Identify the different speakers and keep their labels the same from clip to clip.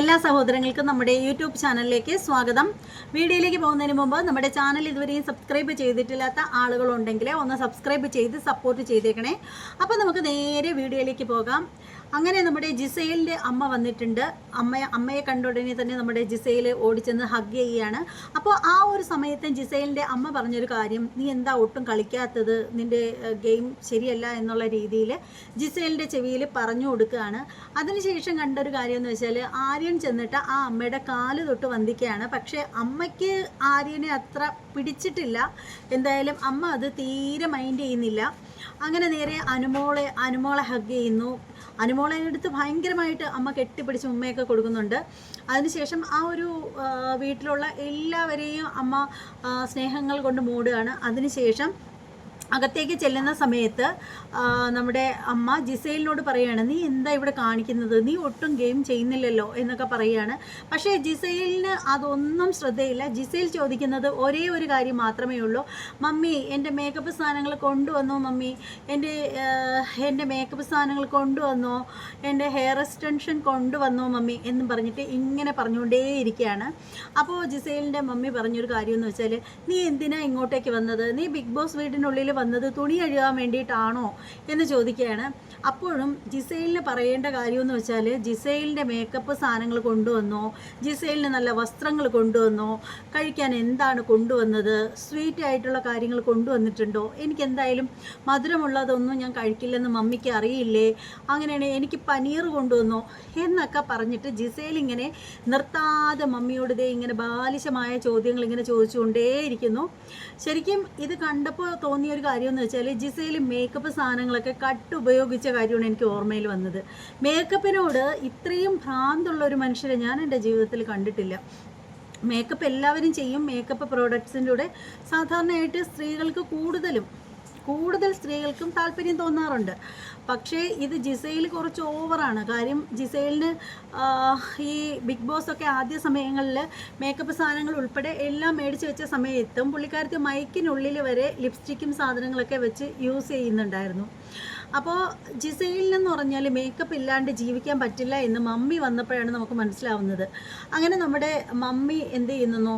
Speaker 1: എല്ലാ സഹോദരങ്ങൾക്കും നമ്മുടെ യൂട്യൂബ് ചാനലിലേക്ക് സ്വാഗതം. വീഡിയോയിലേക്ക് പോകുന്നതിന് മുമ്പ് നമ്മുടെ ചാനൽ ഇതുവരെയും സബ്സ്ക്രൈബ് ചെയ്തിട്ടില്ലാത്ത ആളുകളുണ്ടെങ്കിൽ ഒന്ന് സബ്സ്ക്രൈബ് ചെയ്ത് സപ്പോർട്ട് ചെയ്തേക്കണേ. അപ്പോൾ നമുക്ക് നേരെ വീഡിയോയിലേക്ക് പോകാം. അങ്ങനെ നമ്മുടെ ജിസൈലിന്റെ അമ്മ വന്നിട്ടുണ്ട്. അമ്മ അമ്മയെ കണ്ട ഉടനെ തന്നെ നമ്മുടെ ജിസൈൽ ഓടിച്ചെന്ന് ഹഗ് ചെയ്യുകയാണ്. അപ്പോൾ ആ ഒരു സമയത്ത് ജിസൈലിന്റെ അമ്മ പറഞ്ഞൊരു കാര്യം നീ എന്താ ഒട്ടും കളിക്കാത്തത്? നിന്റെ ഗെയിം ശരിയല്ല എന്നുള്ള രീതിയിൽ ജിസൈലിന്റെ ചെവിയിൽ പറഞ്ഞു കൊടുക്കുകയാണ്. അതിനുശേഷം കണ്ടൊരു കാര്യം എന്ന് വെച്ചാൽ ആര്യൻ ചെന്നിട്ട് ആ അമ്മയുടെ കാൽ തൊട്ട് വന്ദിക്കുകയാണ്. പക്ഷേ അമ്മയ്ക്ക് ആര്യനെ അത്ര പിടിച്ചിട്ടില്ല. എന്തായാലും അമ്മ അത് തീരെ മൈൻഡ് ചെയ്യുന്നില്ല. അങ്ങനെ നേരെ അനുമോളെ അനുമോളെ ഹഗ് ചെയ്യുന്നു. അനുമോളെ എടുത്ത് ഭയങ്കരമായിട്ട് അമ്മ കെട്ടിപ്പിടിച്ച് ഉമ്മയൊക്കെ കൊടുക്കുന്നുണ്ട്. അതിനുശേഷം ആ ഒരു വീട്ടിലുള്ള എല്ലാവരെയും അമ്മ സ്നേഹങ്ങൾ കൊണ്ട് മൂടുകയാണ്. അതിനുശേഷം അകത്തേക്ക് ചെല്ലുന്ന സമയത്ത് നമ്മുടെ അമ്മ ജിസൈലിനോട് പറയുകയാണ് നീ എന്താ ഇവിടെ കാണിക്കുന്നത്? നീ ഒട്ടും ഗെയിം ചെയ്യുന്നില്ലല്ലോ എന്നൊക്കെ പറയുകയാണ് പക്ഷേ ജിസൈലിന് അതൊന്നും ശ്രദ്ധയില്ല. ജിസൈൽ ചോദിക്കുന്നത് ഒരേ ഒരു കാര്യം മാത്രമേ ഉള്ളൂ. മമ്മി എന്റെ മേക്കപ്പ് സാധനങ്ങൾ കൊണ്ടുവന്നോ മമ്മി? എന്റെ എന്റെ മേക്കപ്പ് സാധനങ്ങൾ കൊണ്ടുവന്നോ? എന്റെ ഹെയർ എക്സ്റ്റൻഷൻ കൊണ്ടുവന്നോ മമ്മി? എന്ന് പറഞ്ഞിട്ട് ഇങ്ങനെ പറഞ്ഞുകൊണ്ടേയിരിക്കുകയാണ്. അപ്പോൾ ജിസൈലിന്റെ മമ്മി പറഞ്ഞൊരു കാര്യം എന്ന് വെച്ചാൽ നീ എന്തിനാ ഇങ്ങോട്ടേക്ക് വന്നത്? നീ ബിഗ് ബോസ് വീടിനുള്ളിൽ വന്നത് തുണി കഴുകാൻ വേണ്ടിയിട്ടാണോ എന്ന് ചോദിക്കുകയാണ്. അപ്പോഴും ജിസൈലിന് പറയേണ്ട കാര്യമെന്ന് വെച്ചാൽ ജിസൈലിന്റെ മേക്കപ്പ് സാധനങ്ങൾ കൊണ്ടുവന്നോ ജിസൈലിന് നല്ല വസ്ത്രങ്ങൾ കൊണ്ടുവന്നോ കഴിക്കാൻ എന്താണ് കൊണ്ടുവന്നത് സ്വീറ്റ് ആയിട്ടുള്ള കാര്യങ്ങൾ കൊണ്ടുവന്നിട്ടുണ്ടോ എനിക്ക് എന്തായാലും മധുരമുള്ളതൊന്നും ഞാൻ കഴിക്കില്ലെന്ന് മമ്മിക്ക് അറിയില്ലേ അങ്ങനെയാണെങ്കിൽ എനിക്ക് പനീർ കൊണ്ടുവന്നോ എന്നൊക്കെ പറഞ്ഞിട്ട് ജിസൈൽ ഇങ്ങനെ നിർത്താതെ മമ്മിയോട് ദേ ഇങ്ങനെ ബാലിശമായ ചോദ്യങ്ങൾ ഇങ്ങനെ ചോദിച്ചുകൊണ്ടേയിരിക്കുന്നു. ശരിക്കും ഇത് കണ്ടപ്പോൾ തോന്നിയ ഒരു കാര്യം എന്ന് വെച്ചാൽ ജിസയിൽ മേക്കപ്പ് സാധനങ്ങളൊക്കെ കട്ട് ഉപയോഗിച്ച കാര്യമാണ് എനിക്ക് ഓർമ്മയിൽ വന്നത്. മേക്കപ്പിനോട് ഇത്രയും ഭ്രാന്തുള്ള ഒരു മനുഷ്യരെ ഞാൻ എന്റെ ജീവിതത്തിൽ കണ്ടിട്ടില്ല. മേക്കപ്പ് എല്ലാവരും ചെയ്യും. മേക്കപ്പ് പ്രോഡക്ട്സിന്റെ കൂടെ സാധാരണയായിട്ട് സ്ത്രീകൾക്ക് കൂടുതലും കൂടുതൽ സ്ത്രീകൾക്കും താല്പര്യം തോന്നാറുണ്ട്. പക്ഷേ ഇത് ജിസയിൽ കുറച്ച് ഓവറാണ്. കാര്യം ജിസയിലിന് ഈ ബിഗ് ബോസ് ഒക്കെ ആദ്യ സമയങ്ങളിൽ മേക്കപ്പ് സാധനങ്ങൾ ഉൾപ്പെടെ എല്ലാം മേടിച്ച് വെച്ച സമയത്തും പുള്ളിക്കാരത്തി മൈക്കിനുള്ളിൽ വരെ ലിപ്സ്റ്റിക്കും സാധനങ്ങളൊക്കെ വെച്ച് യൂസ് ചെയ്യുന്നുണ്ടായിരുന്നു. അപ്പോൾ ജിസയിലെന്ന് പറഞ്ഞാൽ മേക്കപ്പ് ഇല്ലാണ്ട് ജീവിക്കാൻ പറ്റില്ല എന്ന് മമ്മി വന്നപ്പോഴാണ് നമുക്ക് മനസ്സിലാവുന്നത്. അങ്ങനെ നമ്മുടെ മമ്മി എന്ത് ചെയ്യുന്നോ?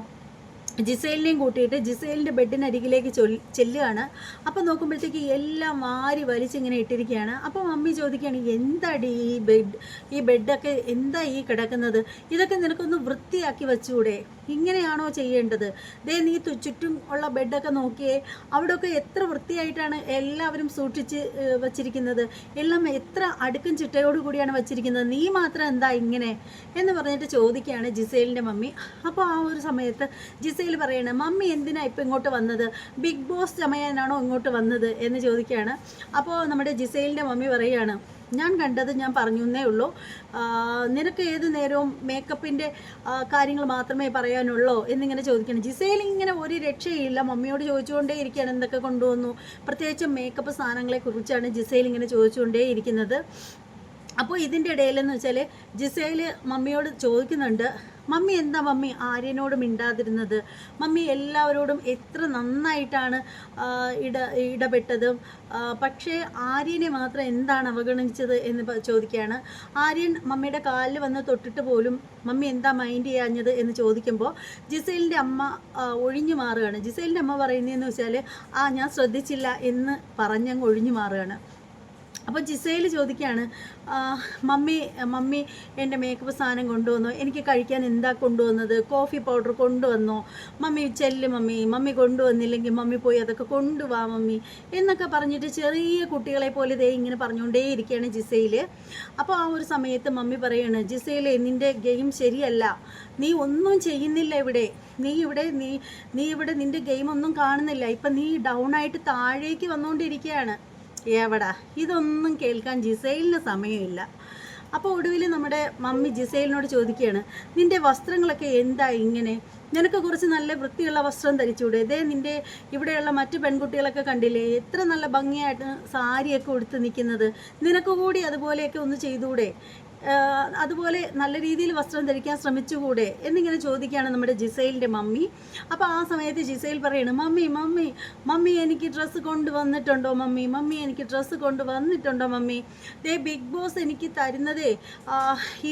Speaker 1: ജിസേലിനെയും കൂട്ടിയിട്ട് ജിസൈലിന്റെ ബെഡിനരികിലേക്ക് ചൊല്ലി ചെല്ലുകയാണ്. അപ്പോൾ നോക്കുമ്പോഴത്തേക്ക് എല്ലാം വാരി വലിച്ചിങ്ങനെ ഇട്ടിരിക്കുകയാണ്. അപ്പോൾ മമ്മി ചോദിക്കുകയാണ് എന്താടി ഈ ബെഡ് ഈ ബെഡൊക്കെ എന്താ ഈ കിടക്കുന്നത്? ഇതൊക്കെ നിനക്കൊന്ന് വൃത്തിയാക്കി വെച്ചുകൂടെ ഇങ്ങനെയാണോ ചെയ്യേണ്ടത്? ദേ നീ ചുറ്റും ഉള്ള ബെഡൊക്കെ നോക്കിയേ അവിടെയൊക്കെ എത്ര വൃത്തിയായിട്ടാണ് എല്ലാവരും സൂക്ഷിച്ച് വച്ചിരിക്കുന്നത്? എല്ലാം എത്ര അടുക്കും ചിട്ടയോട് കൂടിയാണ് വച്ചിരിക്കുന്നത്? നീ മാത്രം എന്താ ഇങ്ങനെ? എന്ന് പറഞ്ഞിട്ട് ചോദിക്കുകയാണ് ജിസേലിന്റെ മമ്മി. അപ്പോൾ ആ ഒരു സമയത്ത് ജിസേൽ പറയണ മമ്മി എന്തിനാ ഇപ്പം ഇങ്ങോട്ട് വന്നത്? ബിഗ് ബോസ് ചമയാനാണോ ഇങ്ങോട്ട് വന്നത്? എന്ന് ചോദിക്കുകയാണ്. അപ്പോൾ നമ്മുടെ ജിസൈലിന്റെ മമ്മി പറയുകയാണ് ഞാൻ കണ്ടത് ഞാൻ പറഞ്ഞു എന്നേ ഉള്ളൂ. നിനക്ക് ഏത് നേരവും മേക്കപ്പിന്റെ കാര്യങ്ങൾ മാത്രമേ പറയാനുള്ളൂ? എന്നിങ്ങനെ ചോദിക്കണം ജിസേൽ ഇങ്ങനെ ഒരു രക്ഷയില്ല. മമ്മിയോട് ചോദിച്ചുകൊണ്ടേ ഇരിക്കുകയാണ് എന്തൊക്കെ കൊണ്ടുവന്നു? പ്രത്യേകിച്ച് മേക്കപ്പ് സാധനങ്ങളെക്കുറിച്ചാണ് ജിസേൽ ഇങ്ങനെ ചോദിച്ചുകൊണ്ടേ ഇരിക്കുന്നത്. അപ്പോൾ ഇതിന്റെ ഇടയിലെന്ന് വെച്ചാൽ ജിസേൽ മമ്മിയോട് ചോദിക്കുന്നുണ്ട് മമ്മി എന്താ മമ്മി ആര്യനോട് മിണ്ടാതിരുന്നത്? മമ്മി എല്ലാവരോടും എത്ര നന്നായിട്ടാണ് ഇട ഇടപെട്ടത്? പക്ഷേ ആര്യനെ മാത്രം എന്താണ് അവഗണിച്ചത് എന്ന് ചോദിക്കുകയാണ്. ആര്യൻ മമ്മിയുടെ കാലിൽ വന്ന് തൊട്ടിട്ട് പോലും മമ്മി എന്താ മൈൻഡ് ചെയ്യാഞ്ഞത് എന്ന് ചോദിക്കുമ്പോൾ ജിസൈലിന്റെ അമ്മ ഒഴിഞ്ഞു മാറുകയാണ്. ജിസൈലിന്റെ അമ്മ പറയുന്നതെന്ന് വെച്ചാൽ ആ ഞാൻ ശ്രദ്ധിച്ചില്ല എന്ന് പറഞ്ഞങ്ങ് ഒഴിഞ്ഞു മാറുകയാണ്. അപ്പോൾ ജിസയിൽ ചോദിക്കുകയാണ് മമ്മി മമ്മി എന്റെ മേക്കപ്പ് സാധനം കൊണ്ടുവന്നു. എനിക്ക് കഴിക്കാൻ എന്താ കൊണ്ടുവന്നത്? കോഫി പൗഡർ കൊണ്ടുവന്നോ? മമ്മി ചെല്ല് മമ്മി. മമ്മി കൊണ്ടുവന്നില്ലെങ്കിൽ മമ്മി പോയി അതൊക്കെ കൊണ്ടുവാ മമ്മി. എന്നൊക്കെ പറഞ്ഞിട്ട് ചെറിയ കുട്ടികളെ പോലെ ദേ ഇങ്ങനെ പറഞ്ഞുകൊണ്ടേ ഇരിക്കുകയാണ് ജിസയിൽ അപ്പോൾ ആ ഒരു സമയത്ത് മമ്മി പറയാണ് ജിസയിൽ നിന്റെ ഗെയിം ശരിയല്ല. നീ ഒന്നും ചെയ്യുന്നില്ല ഇവിടെ. നീ ഇവിടെ നീ നീ ഇവിടെ നിന്റെ ഗെയിം ഒന്നും കാണുന്നില്ല. ഇപ്പം നീ ഡൗൺ ആയിട്ട് താഴേക്ക് വന്നുകൊണ്ടിരിക്കുകയാണ്. എവിടാ? ഇതൊന്നും കേൾക്കാൻ ജിസൈലിന് സമയമില്ല. അപ്പോൾ ഒടുവിൽ നമ്മുടെ മമ്മി ജിസൈലിനോട് ചോദിക്കുകയാണ് നിന്റെ വസ്ത്രങ്ങളൊക്കെ എന്താ ഇങ്ങനെ? നിനക്ക് കുറച്ച് നല്ല വൃത്തിയുള്ള വസ്ത്രം ധരിച്ചുകൂടെ? ഇതേ നിന്റെ ഇവിടെയുള്ള മറ്റു പെൺകുട്ടികളൊക്കെ കണ്ടില്ലേ? എത്ര നല്ല ഭംഗിയായിട്ട് സാരിയൊക്കെ ഉടുത്ത് നിൽക്കുന്നത്. നിനക്ക് കൂടി അതുപോലെയൊക്കെ ഒന്ന് ചെയ്തുകൂടെ? അതുപോലെ നല്ല രീതിയിൽ വസ്ത്രം ധരിക്കാൻ ശ്രമിച്ചുകൂടെ എന്നിങ്ങനെ ചോദിക്കുകയാണ് നമ്മുടെ ജിസൈലിന്റെ മമ്മി. അപ്പോൾ ആ സമയത്ത് ജിസൈൽ പറയാണ് മമ്മി മമ്മി മമ്മി എനിക്ക് ഡ്രസ്സ് കൊണ്ടുവന്നിട്ടുണ്ടോ മമ്മി? മമ്മി എനിക്ക് ഡ്രസ്സ് കൊണ്ടുവന്നിട്ടുണ്ടോ മമ്മി? ദേ ബിഗ് ബോസ് എനിക്ക് തരുന്നതേ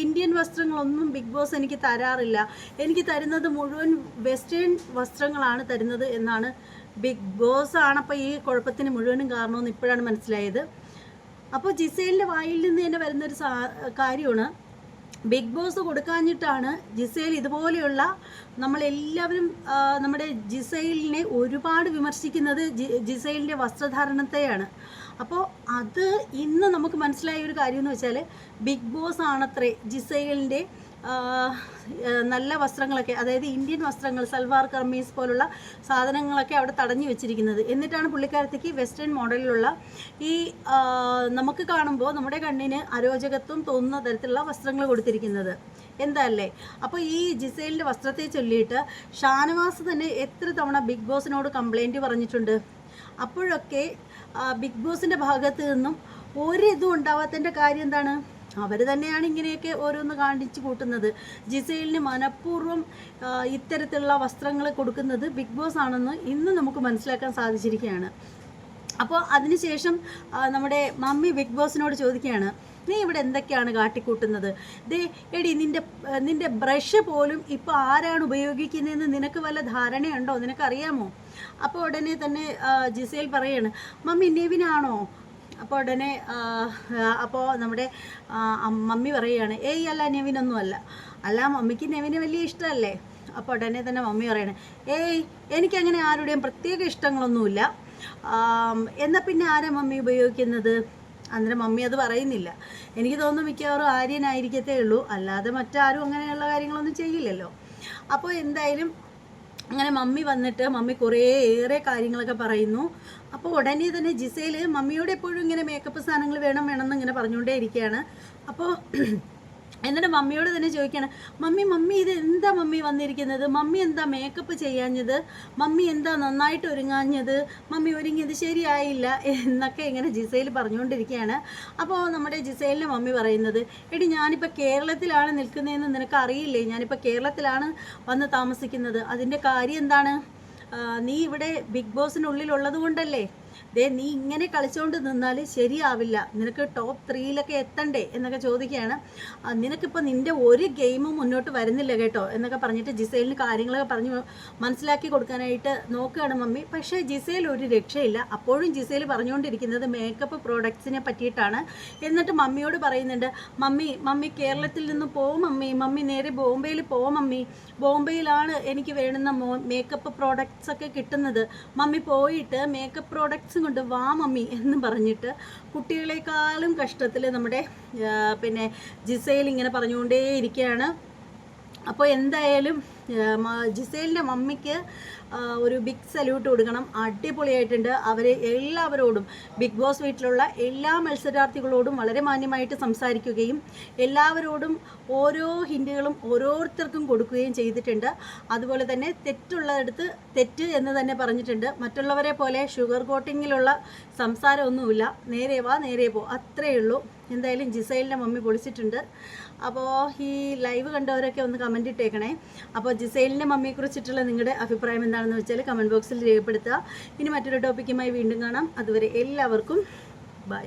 Speaker 1: ഇന്ത്യൻ വസ്ത്രങ്ങളൊന്നും ബിഗ് ബോസ് എനിക്ക് തരാറില്ല. എനിക്ക് തരുന്നത് മുഴുവൻ വെസ്റ്റേൺ വസ്ത്രങ്ങളാണ് തരുന്നത് എന്നാണ് ബിഗ് ബോസ് ആണപ്പോൾ ഈ കുഴപ്പത്തിന് മുഴുവനും കാരണമെന്ന് ഇപ്പോഴാണ് മനസ്സിലായത്. അപ്പോൾ ജിസേലിന്റെ വായിൽ നിന്ന് തന്നെ വരുന്നൊരു സാ കാര്യമാണ്. ബിഗ് ബോസ് കൊടുക്കാഞ്ഞിട്ടാണ് ജിസേൽ ഇതുപോലെയുള്ള നമ്മളെല്ലാവരും നമ്മുടെ ജിസൈലിനെ ഒരുപാട് വിമർശിക്കുന്നത് ജിസൈലിന്റെ വസ്ത്രധാരണത്തെയാണ്. അപ്പോൾ അത് ഇന്ന് നമുക്ക് മനസ്സിലായ ഒരു കാര്യം എന്ന് വെച്ചാൽ ബിഗ് ബോസ് ആണത്രേ ജിസൈലിന്റെ നല്ല വസ്ത്രങ്ങളൊക്കെ അതായത് ഇന്ത്യൻ വസ്ത്രങ്ങൾ സൽവാർ കർമീസ് പോലുള്ള സാധനങ്ങളൊക്കെ അവിടെ തടഞ്ഞു വെച്ചിരിക്കുന്നത്. എന്നിട്ടാണ് പുള്ളിക്കാരത്തേക്ക് വെസ്റ്റേൺ മോഡലിലുള്ള ഈ നമുക്ക് കാണുമ്പോൾ നമ്മുടെ കണ്ണിന് അരോചകത്വം തോന്നുന്ന തരത്തിലുള്ള വസ്ത്രങ്ങൾ കൊടുത്തിരിക്കുന്നത്. എന്താ അല്ലേ അപ്പോൾ ഈ ജിസൈലിന്റെ വസ്ത്രത്തെ ചൊല്ലിയിട്ട് ഷാനവാസ് തന്നെ എത്ര തവണ ബിഗ് ബോസിനോട് കംപ്ലൈന്റ് പറഞ്ഞിട്ടുണ്ട്? അപ്പോഴൊക്കെ ബിഗ് ബോസിന്റെ ഭാഗത്ത് നിന്നും ഒരിതും ഉണ്ടാവാത്തതിന്റെ കാര്യം എന്താണ്? അവർ തന്നെയാണ് ഇങ്ങനെയൊക്കെ ഓരോന്ന് കാണിച്ചു കൂട്ടുന്നത്. ജിസൈലിന് മനഃപൂർവം ഇത്തരത്തിലുള്ള വസ്ത്രങ്ങൾ കൊടുക്കുന്നത് ബിഗ് ബോസ് ആണെന്ന് ഇന്ന് നമുക്ക് മനസ്സിലാക്കാൻ സാധിച്ചിരിക്കുകയാണ്. അപ്പോൾ അതിനുശേഷം നമ്മുടെ മമ്മി ബിഗ് ബോസിനോട് ചോദിക്കുകയാണ് നീ ഇവിടെ എന്തൊക്കെയാണ് കാട്ടിക്കൂട്ടുന്നത്? ദേ എടി നിന്റെ നിന്റെ ബ്രഷ് പോലും ഇപ്പോൾ ആരാണ് ഉപയോഗിക്കുന്നതെന്ന് നിനക്ക് വല്ല ധാരണയുണ്ടോ? നിനക്കറിയാമോ? അപ്പോൾ ഉടനെ തന്നെ ജിസേൽ പറയാണ് മമ്മി നെവിനാണോ? അപ്പോൾ ഉടനെ അപ്പോൾ നമ്മുടെ മമ്മി പറയുകയാണ് ഏയ് അല്ല നെവിനൊന്നും അല്ല അല്ല മമ്മിക്ക് നെവിനെ വലിയ ഇഷ്ടമല്ലേ? അപ്പോൾ ഉടനെ തന്നെ മമ്മി പറയണേ ഏയ് എനിക്കങ്ങനെ ആരുടെയും പ്രത്യേക ഇഷ്ടങ്ങളൊന്നുമില്ല. എന്നാൽ എന്നാ പിന്നെ ആരാ മമ്മി ഉപയോഗിക്കുന്നത്? അന്നേരം മമ്മി അത് പറയുന്നില്ല. എനിക്ക് തോന്നുന്നു മിക്കവാറും ആര്യനായിരിക്കത്തേ ഉള്ളൂ. അല്ലാതെ മറ്റാരും അങ്ങനെയുള്ള കാര്യങ്ങളൊന്നും ചെയ്യില്ലല്ലോ. അപ്പോൾ എന്തായാലും അങ്ങനെ മമ്മി വന്നിട്ട് മമ്മി കുറേ ഏറെ കാര്യങ്ങളൊക്കെ പറയുന്നു. അപ്പോൾ ഉടനെ തന്നെ ജിസയിൽ മമ്മിയോട് എപ്പോഴും ഇങ്ങനെ മേക്കപ്പ് സാധനങ്ങൾ വേണം വേണം എന്ന് ഇങ്ങനെ പറഞ്ഞുകൊണ്ടേ ഇരിക്കുകയാണ്. അപ്പോൾ എന്നിട്ട് മമ്മിയോട് തന്നെ ചോദിക്കണം മമ്മി മമ്മി ഇത് എന്താ മമ്മി വന്നിരിക്കുന്നത്? മമ്മി എന്താ മേക്കപ്പ് ചെയ്യാഞ്ഞത്? മമ്മി എന്താ നന്നായിട്ട് ഒരുങ്ങാഞ്ഞത്? മമ്മി ഒരുങ്ങിയത് ശരിയായില്ല? എന്നൊക്കെ ഇങ്ങനെ ജിസയിൽ പറഞ്ഞുകൊണ്ടിരിക്കുകയാണ്. അപ്പോൾ നമ്മുടെ ജിസയിലിന്റെ മമ്മി പറയുന്നത് എടി ഞാനിപ്പോൾ കേരളത്തിലാണ് നിൽക്കുന്നതെന്ന് നിനക്ക് അറിയില്ലേ? ഞാനിപ്പോൾ കേരളത്തിലാണ് വന്ന് താമസിക്കുന്നത്. അതിന്റെ കാര്യം എന്താണ്? നീ ഇവിടെ ബിഗ് ബോസിനുള്ളിലുള്ളത് കൊണ്ടല്ലേ? ദേ നീ ഇങ്ങനെ കളിച്ചുകൊണ്ട് നിന്നാൽ ശരിയാവില്ല. നിനക്ക് ടോപ്പ് ത്രീയിലൊക്കെ എത്തണ്ടേ എന്നൊക്കെ ചോദിക്കുകയാണ്. നിനക്കിപ്പോൾ നിന്റെ ഒരു ഗെയിമും മുന്നോട്ട് വരുന്നില്ല കേട്ടോ എന്നൊക്കെ പറഞ്ഞിട്ട് ജിസേലിന് കാര്യങ്ങളൊക്കെ പറഞ്ഞ് മനസ്സിലാക്കി കൊടുക്കാനായിട്ട് നോക്കുകയാണ് മമ്മി. പക്ഷേ ജിസേൽ ഒരു രക്ഷയില്ല. അപ്പോഴും ജിസേൽ പറഞ്ഞുകൊണ്ടിരിക്കുന്നത് മേക്കപ്പ് പ്രോഡക്ട്സിനെ പറ്റിയിട്ടാണ്. എന്നിട്ട് മമ്മിയോട് പറയുന്നുണ്ട് മമ്മി മമ്മി കേരളത്തിൽ നിന്ന് പോവും മമ്മി. മമ്മി നേരെ ബോംബെയിൽ പോവും മമ്മി. ബോംബെയിലാണ് എനിക്ക് വേണ്ടുന്ന മേക്കപ്പ് പ്രോഡക്ട്സ് ഒക്കെ കിട്ടുന്നത്. മമ്മി പോയിട്ട് മേക്കപ്പ് പ്രോഡക്ട്സും കൊണ്ട് വാ മമ്മി എന്ന് പറഞ്ഞിട്ട് കുട്ടികളെക്കാളും കഷ്ടത്തിൽ നമ്മുടെ പിന്നെ ജിസയിൽ ഇങ്ങനെ പറഞ്ഞുകൊണ്ടേ ഇരിക്കുകയാണ് അപ്പോൾ എന്തായാലും ജിസേലിന്റെ മമ്മിക്ക് ഒരു ബിഗ് സല്യൂട്ട് കൊടുക്കണം. അടിപൊളിയായിട്ടുണ്ട്. അവർ എല്ലാവരോടും ബിഗ് ബോസ് വീട്ടിലുള്ള എല്ലാ മത്സരാർത്ഥികളോടും വളരെ മാന്യമായിട്ട് സംസാരിക്കുകയും എല്ലാവരോടും ഓരോ ഹിൻഡുകളും ഓരോരുത്തർക്കും കൊടുക്കുകയും ചെയ്തിട്ടുണ്ട്. അതുപോലെ തന്നെ തെറ്റുള്ളിടത്ത് തെറ്റ് എന്ന് തന്നെ പറഞ്ഞിട്ടുണ്ട്. മറ്റുള്ളവരെ പോലെ ഷുഗർ കോട്ടിങ്ങിലുള്ള സംസാരമൊന്നുമില്ല. നേരെ വാ നേരെ പോ. അത്രയേ ഉള്ളൂ. എന്തായാലും ജിസൈലിന്റെ മമ്മി പൊളിച്ചിട്ടുണ്ട്. അപ്പോൾ ഈ ലൈവ് കണ്ടവരൊക്കെ ഒന്ന് കമന്റ് ഇട്ടേക്കണേ. അപ്പോൾ ജിസൈലിന്റെ മമ്മിയെക്കുറിച്ചിട്ടുള്ള നിങ്ങളുടെ അഭിപ്രായം എന്താണെന്ന് വെച്ചാൽ കമന്റ് ബോക്സിൽ രേഖപ്പെടുത്തുക. ഇനി മറ്റൊരു ടോപ്പിക്കുമായി വീണ്ടും കാണാം. അതുവരെ എല്ലാവർക്കും ബൈ